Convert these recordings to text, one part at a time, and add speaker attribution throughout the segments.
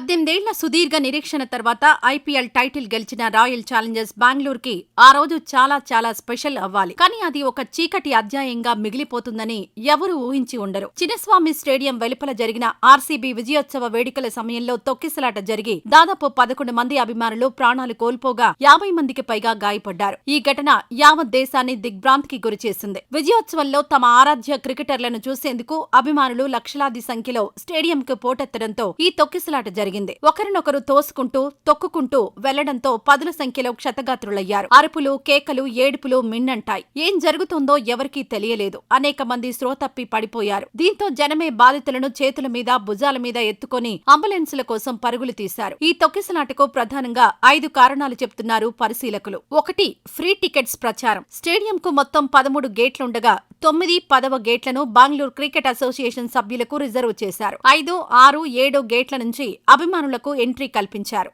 Speaker 1: పద్దెనిమిదేళ్ళ సుదీర్ఘ నిరీక్షణ తర్వాత ఐపీఎల్ టైటిల్ గెలిచిన రాయల్ ఛాలెంజర్స్ బెంగళూరుకి ఆ రోజు చాలా చాలా స్పెషల్ అవ్వాలి. కానీ అది ఒక చీకటి అధ్యాయంగా మిగిలిపోతుందని ఎవరూ ఊహించి ఉండరు. చిన్నస్వామి స్టేడియం వెలుపల జరిగిన ఆర్సీబీ విజయోత్సవ వేడుకల సమయంలో తొక్కిసలాట జరిగి దాదాపు పదకొండు మంది అభిమానులు ప్రాణాలు కోల్పోగా యాభై మందికి పైగా గాయపడ్డారు. ఈ ఘటన యావత్ దేశాన్ని దిగ్భ్రాంతికి గురిచేసింది విజయోత్సవంలో తమ ఆరాధ్య క్రికెటర్లను చూసేందుకు అభిమానులు లక్షలాది సంఖ్యలో స్టేడియంకు పోటెత్తడంతో ఈ తొక్కిసలాట జరిగింది. ఒకరినొకరు తోసుకుంటూ తొక్కుకుంటూ వెళ్ళడంతో పదుల సంఖ్యలో క్షతగాత్రులయ్యారు. అరుపులు కేకలు ఏడుపులు మిన్నంటాయి. ఏం జరుగుతుందో ఎవరికీ తెలియలేదు. అనేక మంది శ్రోతప్పి పడిపోయారు. దీంతో జనమే బాధితులను చేతుల మీద భుజాల మీద ఎత్తుకొని అంబులెన్సుల కోసం పరుగులు తీశారు. ఈ తొక్కిసలాటకు ప్రధానంగా ఐదు కారణాలు చెప్తున్నారు పరిశీలకులు. ఒకటి ఫ్రీ టికెట్స్ ప్రచారం. స్టేడియంకు మొత్తం పదమూడు గేట్లుండగా తొమ్మిది పదవ గేట్లను బెంగళూరు క్రికెట్ అసోసియేషన్ సభ్యులకు రిజర్వ్ చేశారు. ఐదు ఆరు ఏడు గేట్ల నుంచి అభిమానులకు ఎంట్రీ కల్పించారు.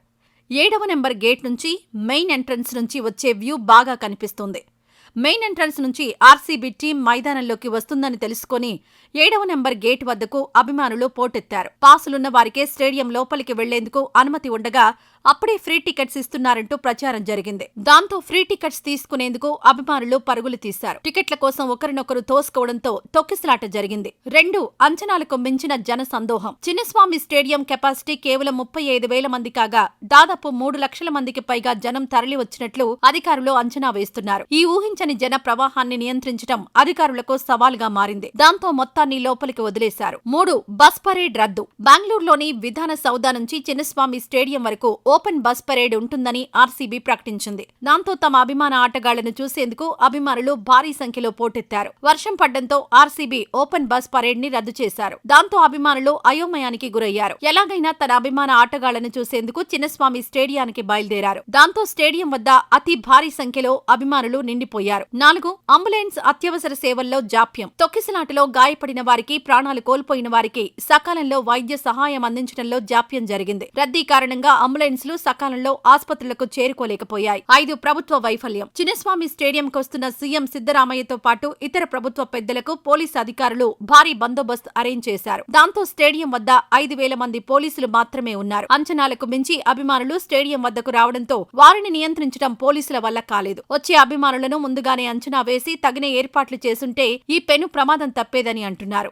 Speaker 1: ఏడవ నెంబర్ గేట్ నుంచి మెయిన్ ఎంట్రన్స్ నుంచి వచ్చే వ్యూ బాగా కనిపిస్తుంది. మెయిన్ ఎంట్రన్స్ నుంచి ఆర్సీబీ టీం మైదానంలోకి వస్తుందని తెలుసుకుని ఏడవ నెంబర్ గేట్ వద్దకు అభిమానులు పోటెత్తారు. పాసులున్న వారికే స్టేడియం లోపలికి వెళ్ళేందుకు అనుమతి ఉండగా అప్పుడే ఫ్రీ టికెట్స్ ఇస్తున్నారంటూ ప్రచారం జరిగింది. దాంతో ఫ్రీ టికెట్స్ తీసుకునేందుకు అభిమానులు పరుగులు తీశారు. టికెట్ల కోసం ఒకరినొకరు తోసుకోవడంతో తొక్కిసలాట జరిగింది. రెండు అంచనాలకు మించిన జన సందోహం. చిన్నస్వామి స్టేడియం కెపాసిటీ కేవలం ముప్పై ఐదు వేల మంది కాగా దాదాపు మూడు లక్షల మందికి పైగా జనం తరలి వచ్చినట్లు అధికారులు అంచనా వేస్తున్నారు. ఈ ఊహించని జన ప్రవాహాన్ని నియంత్రించడం అధికారులకు సవాలుగా మారింది. దాంతో మొత్తాన్ని లోపలికి వదిలేశారు. మూడు బస్ పరేడ్ రద్దు. బెంగళూరులోని విధాన సౌదా నుంచి చిన్నస్వామి స్టేడియం వరకు ఓ ఓపెన్ బస్ పరేడ్ ఉంటుందని ఆర్సీబీ ప్రకటించింది. దాంతో తమ అభిమాన ఆటగాళ్ళను చూసేందుకు అభిమానులు భారీ సంఖ్యలో పోటెత్తారు. వర్షం పడ్డంతో ఆర్సీబీ ఓపెన్ బస్ పరేడ్ని రద్దు చేశారు. దాంతో అభిమానులు అయోమయానికి గురయ్యారు. ఎలాగైనా తన అభిమాన ఆటగాళ్ళను చూసేందుకు చిన్నస్వామి స్టేడియానికి బయలుదేరారు. దాంతో స్టేడియం వద్ద అతి భారీ సంఖ్యలో అభిమానులు నిండిపోయారు. నాలుగు అంబులెన్స్ అత్యవసర సేవల్లో జాప్యం. తొక్కిసలాటలో గాయపడిన వారికి ప్రాణాలు కోల్పోయిన వారికి సకాలంలో వైద్య సహాయం అందించడంలో జాప్యం జరిగింది. రద్దీ కారణంగా అంబులెన్స్ అంబులెన్స్లు సకాలంలో ఆసుపత్రులకు చేరుకోలేకపోయాయి. ఐదు ప్రభుత్వ వైఫల్యం. చిన్నస్వామి స్టేడియంకు వస్తున్న సీఎం సిద్దరామయ్యతో పాటు ఇతర ప్రభుత్వ పెద్దలకు పోలీసు అధికారులు భారీ బందోబస్తు అరేంజ్ చేశారు. దాంతో స్టేడియం వద్ద ఐదు వేల మంది పోలీసులు మాత్రమే ఉన్నారు. అంచనాలకు మించి అభిమానులు స్టేడియం వద్దకు రావడంతో వారిని నియంత్రించడం పోలీసుల వల్ల కాలేదు. వచ్చే అభిమానులను ముందుగానే అంచనా వేసి తగిన ఏర్పాట్లు చేసుంటే ఈ పెను ప్రమాదం తప్పేదని అంటున్నారు.